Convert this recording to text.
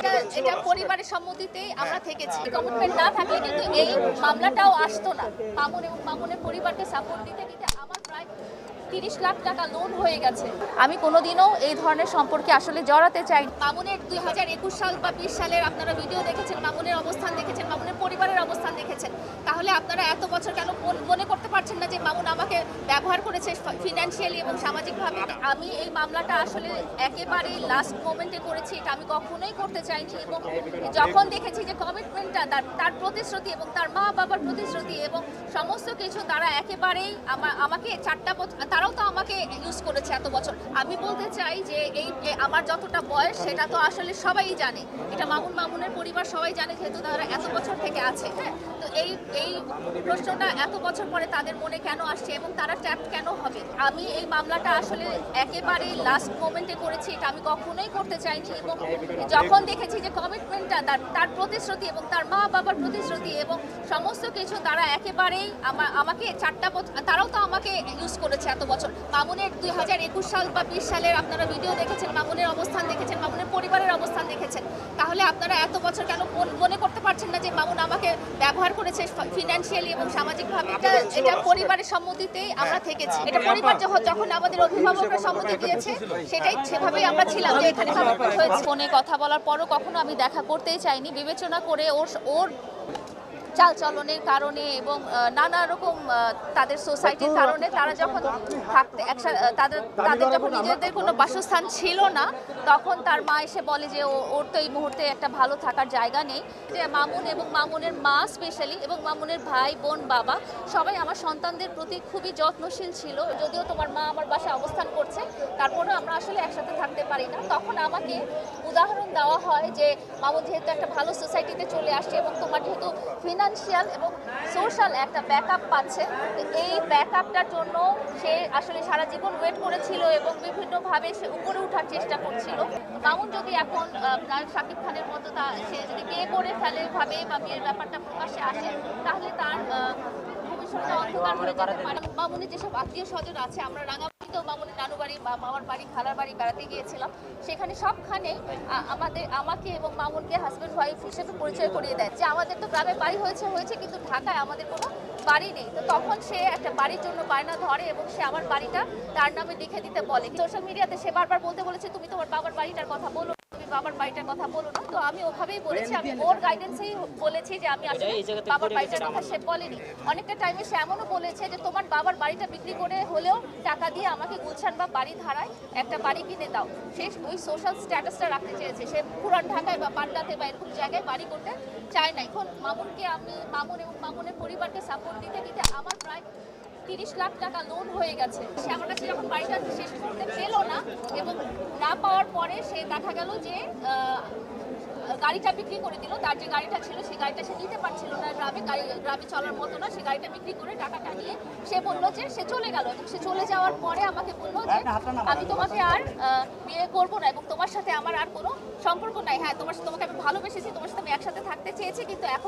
এটা- এটা পরিবারের সম্মতিতেই আমরা থেকেছি। কমিটমেন্ট না থাকলে কিন্তু এই মামলাটাও আসতো না। মামুন এবং মামুনের পরিবারকে সাপোর্ট দিতে দিতে আমার প্রায় তিরিশ লাখ টাকা লোন হয়ে গেছে। আমি কোনোদিনও এই ধরনের সম্পর্কে আসলে জড়াতে চাই। মামুনের দুই হাজার একুশ সাল বা বিশ সালের আপনারা ভিডিও দেখেছেন মামুনের অবস্থান দেখেছেন মামুনের পরিবারের অবস্থান দেখেছেন। তাহলে আপনারা এত বছর কেন মনে করতে পারছেন যে মামুন আমাকে ব্যবহার করেছে ফিনান্সিয়ালি এবং সামাজিকভাবে, আমি এই মামলাটা আসলে একেবারে লাস্ট মোমেন্টে করেছি, এটা আমি কখনোই করতে চাইনি এবং যখন দেখেছি যে কমিটমেন্টটা তার তার প্রতিশ্রুতি এবং তার মা বাবার প্রতিশ্রুতি এবং সমস্ত কিছু তারা একেবারেই আমা- আমাকে চারটা বছর তারাও তো আমাকে ইউজ করেছে এত বছর। আমি বলতে চাই যে এই আমার যতটা বয়স, সেটা তো আসলে সবাই জানে। এটা মামুন মামুনের পরিবার সবাই জানে যেহেতু তারা এত বছর থেকে আছে হ্যাঁ? তো এই এই প্রশ্নটা এত বছর পরে তাদের মনে কেন আসছে এবং তারা ট্যাপ কেন হবে? আমি এই মামলাটা আসলে একেবারেই লাস্ট মোমেন্টে করেছি, এটা আমি কখনোই করতে চাইনি এবং যখন দেখেছি যে কমিটমেন্টটা তার তার প্রতিশ্রুতি এবং তার মা বাবার প্রতিশ্রুতি এবং সমস্ত কিছু তারা একেবারেই আমা- আমাকে চারটা বছর তারাও তো আমাকে ইউজ করেছে এত বছর। মামুনের দুই হাজার একুশ সাল বা বিশ সালের আপনারা ভিডিও দেখেছেন মামুনের অবস্থান দেখেছেন মামুনের পরিবারের অবস্থান দেখেছেন। তাহলে আপনারা এত বছর কেন মনে করতে পারছেন না যে মামুন আমাকে ব্যবহার করেছে ফিনান্সিয়ালি এবং সামাজিকভাবে? এটা এটা পরিবারের সম্মতিতেই আমরা থেকেছি। এটা পরিবার যখন- যখন আমাদের অভিভাবকরা সম্মতি দিয়েছে সেটাই সেভাবেই আমরা ছিলাম যে এখানে ফোনে কথা বলার পরও কখনো আমি দেখা করতেই চাইনি। বিবেচনা করে ওর ওর চালচলনের কারণে এবং নানা রকম তাদের সোসাইটির কারণে তারা যখন থাকতে একসাথে তাদের তাদের যখন নিজেদের কোনো বাসস্থান ছিল না তখন তার মা এসে বলে যে ও- ওর তো এই মুহূর্তে একটা ভালো থাকার জায়গা নেই। যে মামুন এবং মামুনের মা স্পেশালি এবং মামুনের ভাই বোন বাবা সবাই আমার সন্তানদের প্রতি খুবই যত্নশীল ছিল। যদিও তোমার মা আমার বাসায় অবস্থান করছে তারপরেও আমরা আসলে একসাথে থাকতে পারি না। তখন আমাকে উদাহরণ দেওয়া হয় যে মামুন যেহেতু একটা ভালো সোসাইটিতে চলে আসছে এবং তোমার যেহেতু ফিনান্সিয়াল এবং সোশ্যাল একটা ব্যাকআপ পাচ্ছে। এই ব্যাকআপটার জন্য সে আসলে সারা জীবন ওয়েট করেছিল এবং বিভিন্নভাবে সে উপরে ওঠার চেষ্টা করছিল। মামুন যদি এখন শাকিব খানের মতো তা সে যদি বিয়ে করে ফেলে ভাবে বা বিয়ের ব্যাপারটা প্রকাশ্যে আসে তাহলে তার আহ, ভবিষ্যৎটা অন্ধকার হয়ে যেতে পারে। মামুনের যেসব আত্মীয় স্বজন আছে আমরা নানু বাড়ি, বা মামার বাড়ি, খালার বাড়ি বেড়াতে গিয়েছিলাম। সেখানে সবখানে আমাদের, আমাকে এবং মামুনকে হাজব্যান্ড ওয়াইফ হিসেবে পরিচয় করিয়ে দেয়। যে আমাদের তো গ্রামে বাড়ি হয়েছে হয়েছে, কিন্তু ঢাকায় আমাদের কোনো বাড়ি নেই। তো তখন সে একটা বাড়ির জন্য বায়না ধরে এবং সে আমার বাড়িটা তার নামে লিখে দিতে বলে। সোশ্যাল মিডিয়াতে সে বারবার বলতে বলেছে, তুমি তোমার বাবার বাড়িটার কথা বলো। বাবার বাড়িটার কথা বলো না। তো আমি ওভাবেই বলেছি আমি ওর গাইডেন্সেই বলেছি যে আমি আসলে বাবার বাড়িটার কথা সে বলেনি। অনেকটা টাইমে সে এমনও বলেছে যে তোমার বাবার বাড়িটা বিক্রি করে হলেও টাকা দিয়ে আমাকে গুলশান বা বাড়ি ধারায় একটা বাড়ি কিনে দাও। সে ওই সোশ্যাল স্ট্যাটাসটা রাখতে চেয়েছে। সে পুরান ঢাকায় বা পান্ডাতে বা এরকম জায়গায় বাড়ি করতে চায় না। এখন মামুনকে আমি মামুন এবং মামুনের পরিবারকে সাপোর্ট দিতে দিতে আমার প্রায় তিরিশ লাখ টাকা লোন হয়ে গেছে। সে আমার কাছে যখন বাড়িটা শেষ করতে পেল না এবং না পাওয়ার পরে সে দেখা গেল যে গাড়িটা বিক্রি করে দিল। তার যে গাড়িটা ছিল সেই গাড়িটা সে নিতে পারছিল না। গ্রামে গ্রামে চলার মতো না সে গাড়িটা বিক্রি করে টাকাটা নিয়ে সে বলল যে সে চলে গেল। এবং সে চলে যাওয়ার পরে আমাকে বলল যে আমি তোমাকে আর বিয়ে করব না এবং তোমার সাথে আমার আর কোনো সম্পর্ক নাই। হ্যাঁ তোমার সাথে তোমাকে আমি ভালোবেসেছি তোমার সাথে আমি একসাথে থাকতে চেয়েছি কিন্তু এখন